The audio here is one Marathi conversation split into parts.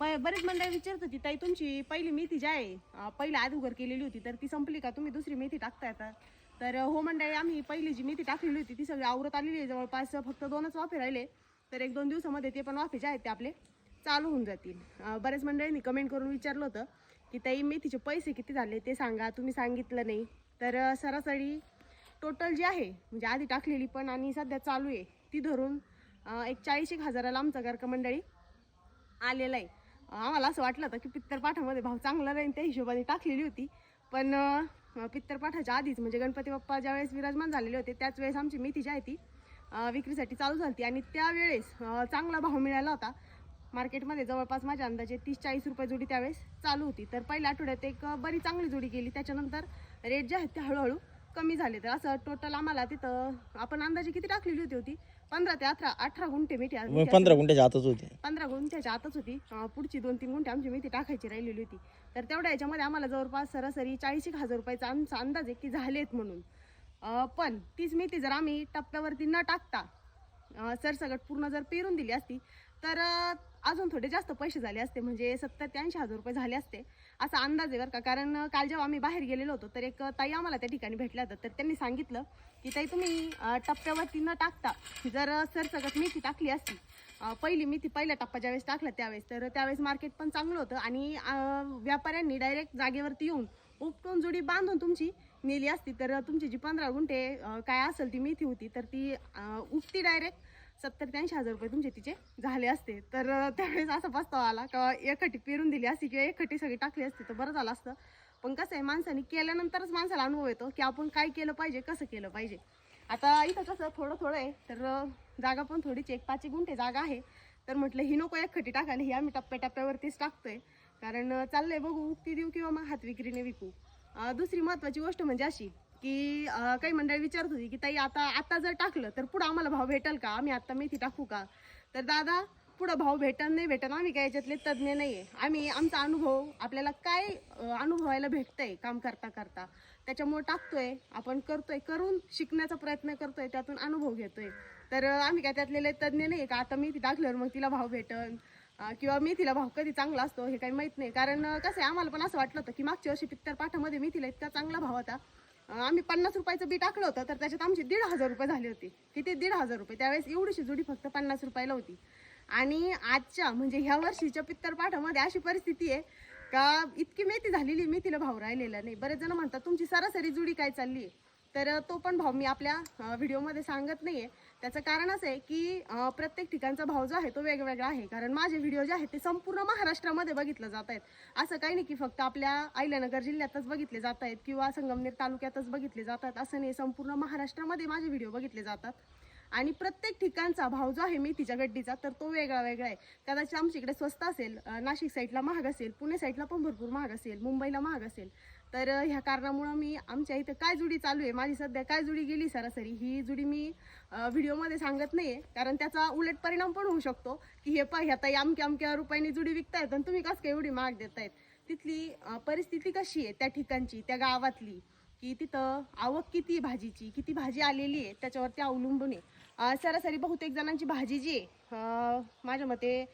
प- बरेच मंडळी विचारत होती ताई तुमची पहिली मेथी जी आहे अं, पहिला उघड केलेली होती तर ती संपली का? तुम्ही दुसरी मेथी टाकताय आता. तर हो मंडळी आम्ही पहिली जी मेथी टाकलेली होती ती सगळी आवरत आलेली आहे. जवळपास फक्त दोनच वाफे राहिले. तर एक दोन दिवसामध्ये ते पण वाफे जे आहेत ते आपले चालू होऊन जातील. अं, बऱ्याच मंडळींनी कमेंट करून विचारलं होतं की ताई मेथीचे पैसे किती झाले? ते सांगा. तुम्ही सांगितलं नाही. तर अं, सरासरी टोटल जी आहे म्हणजे आधी टाकलेली पण आणि सध्या चालू आहे ती धरून अं, एक चाळीस एक हजाराला आमचा गारका मंडळी आलेला आहे. आम्हाला असं वाटलं होतं की पित्तरपाठामध्ये भाव चांगला राहील त्या हिशोबाने टाकलेली होती. पण पित्तरपाठाच्या आधीच म्हणजे गणपती बाप्पा ज्यावेळेस विराजमान झालेले होते त्याच वेळेस आमची मेथी जी आहे ती विक्रीसाठी चालू झाली आणि त्यावेळेस चांगला भाव मिळाला होता. मार्केटमध्ये जवळपास माझ्या अंदाजे तीस चाळीस रुपये जोडी त्यावेळेस चालू होती. तर पहिल्या आठवड्यात एक बरी चांगली जोडी गेली त्याच्यानंतर रेट जे आहेत ते हळूहळू कमी झाले तर असं टोटल आम्हाला तिथं आपण अंदाजे किती टाकलेली होती होती? पंधरा ते अठरा अठरा गुंठे मग पंधरा गुंठ्याच्या आतच होते. पंधरा गुंठ्याच्या आतच होती. अं, पुढची दोन तीन गुंठे आमची मेथी टाकायची राहिलेली होती. तर तेवढ्या याच्यामध्ये आम्हाला जवळपास सरासरी चाळीस एक हजार रुपयाचा आमचा अंदाज आहे की झालेत म्हणून. अं, पण तीच मेथी जर आम्ही टप्प्यावरती न टाकता अं, सरसकट पूर्ण जर पेरून दिली असती तर अजून थोडे जास्त पैसे झाले असते म्हणजे सत्तर ते ऐंशी हजार रुपये झाले असते असा अंदाज आहे बरं का. कारण काल जेव्हा आम्ही बाहेर गेलेलो होतो तर एक ताई आम्हाला त्या ठिकाणी भेटल्या होत्या. तर त्यांनी सांगितलं की ताई तुम्ही टप्प्यावरती न टाकता जर सरसकट मेथी टाकली असती पहिली मेथी पहिल्या टप्पा ज्यावेळेस टाकला त्यावेळेस तर त्यावेळेस मार्केट पण चांगलं होतं आणि व्यापाऱ्यांनी डायरेक्ट जागेवरती येऊन उपटून जुडी बांधून तुमची नेली असती. तर तुमची जी पंधरा गुंठे काय असेल ती मेथी होती तर ती अं, उपटी डायरेक्ट सत्तर ते ऐंशी हजार रुपये तुमचे तिचे झाले असते. तर त्यावेळेस असा पस्ताव आला का एकखटी पेरून दिली असती किंवा एकखटी सगळी टाकली असती तर बरं झालं असतं. पण कसं आहे माणसाने केल्यानंतरच माणसाला अनुभव येतो की आपण काय केलं पाहिजे कसं केलं पाहिजे. आता इथं कसं थोडं थोडं आहे तर जागा पण थोडीच एक पाच एक गुंठे जागा आहे. तर म्हटलं ही नको एक खटी टाकायला ही आम्ही टप्प्या टप्प्यावरतीच टाकतोय. कारण चाललंय बघू उक्ती देऊ किंवा मग हात विक्रीने विकू. दुसरी महत्त्वाची गोष्ट म्हणजे अशी की अं, काही मंडळी विचारत होती की ताई आता आता जर टाकलं तर पुढं आम्हाला भाव भेटेल का? आम्ही आता मेथी टाकू का? तर दादा पुढं भाव भेटन नाही भेटन आम्ही काय याच्यातले तज्ज्ञ नाही आहे आम्ही आमचा अनुभव आपल्याला काय अं, अनुभवायला भेटतंय काम करता करता त्याच्यामुळे टाकतोय. आपण करतोय करून शिकण्याचा प्रयत्न करतोय त्यातून अनुभव घेतोय. तर अं, आम्ही काय त्यातले लय तज्ज्ञ नाही आहे का? आता मी ती टाकल्यावर मग तिला भाव भेटन अं, किंवा मी तिला भाव कधी चांगला असतो हे काही माहीत नाही. कारण अं, कसं आहे आम्हाला पण असं वाटलं होतं की मागच्या वर्षी पित्तर पाठामध्ये मी तिला इतका चांगला भाव होता. आम्ही पन्नास रुपयाचं बी टाकलं होतं तर त्याच्यात आमची दीड हजार रुपये झाले होते. किती दीड हजार रुपये. त्यावेळेस एवढीशी जुडी फक्त पन्नास रुपयाला होती. आणि आजच्या म्हणजे ह्या वर्षीच्या पित्तर पाठामध्ये अशी परिस्थिती आहे का इतकी मेथी झालेली मेथीला भाव राहिलेला नाही. बरेच जण म्हणतात तुमची सरासरी जुडी काय चालली आहे? तर तो पण भाव मी आपल्या व्हिडिओमध्ये सांगत नाही आहे त्याचं कारण असं आहे की प्रत्येक ठिकाणचा भाव जो आहे तो वेगवेगळा आहे. कारण माझे व्हिडिओ जे आहेत ते संपूर्ण महाराष्ट्रामध्ये बघितलं जात आहेत. असं काही नाही की फक्त आपल्या अहिल्यानगर जिल्ह्यातच बघितले जात आहेत किंवा संगमनेर तालुक्यातच बघितले जातात असं नाही संपूर्ण महाराष्ट्रामध्ये माझे व्हिडिओ बघितले जातात आणि प्रत्येक ठिकाणचा भाव जो आहे मेथीच्या गड्डीचा तर तो वेगळा वेगळा आहे. कदाचित आमच्या इकडे स्वस्त असेल नाशिक साईडला महाग असेल पुणे साईडला पण भरपूर महाग असेल मुंबईला महाग असेल. तर ह्या कारणामुळं मी आमच्या इथं काय जुडी चालू आहे माझी सध्या काय जुडी गेली सरासरी ही जुडी मी व्हिडिओमध्ये सांगत नाही आहे कारण त्याचा उलट परिणाम पण होऊ शकतो की हे पा ह्या ताई अमक्या अमक्या रुपयांनी जुडी विकतायत आणि तुम्ही कसं काय एवढी महाग देतायत? तिथली परिस्थिती कशी आहे त्या ठिकाणची त्या गावातली? की तिथं आवक किती आहे भाजीची? किती भाजी आलेली आहे? त्याच्यावरती अवलंबून आहे. सरासरी बहुतेक जणांची भाजी जी आहे माझ्या मते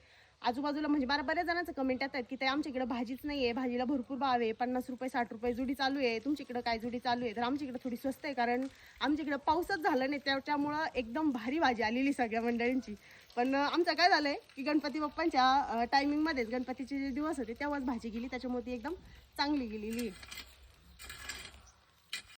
आजूबाजूला म्हणजे मला बऱ्याच जणांचं कमेंट येतात की ते आमच्याकडे भाजीच नाही आहे भाजीला भरपूर भाव आहे पन्नास रुपये साठ रुपये जुडी चालू आहे तुमच्याकडे काय जुडी चालू आहे? तर आमच्याकडे थोडी स्वस्त आहे कारण आमच्याकडे पाऊसच झाला नाही त्याच्यामुळं एकदम भारी भाजी आलेली सगळ्या मंडळींची. पण आमचं काय झालं आहे की गणपती बाप्पांच्या टायमिंगमध्येच गणपतीचे जे दिवस होते तेव्हाच भाजी गेली त्याच्यामुळे ती एकदम चांगली गेलेली आहे.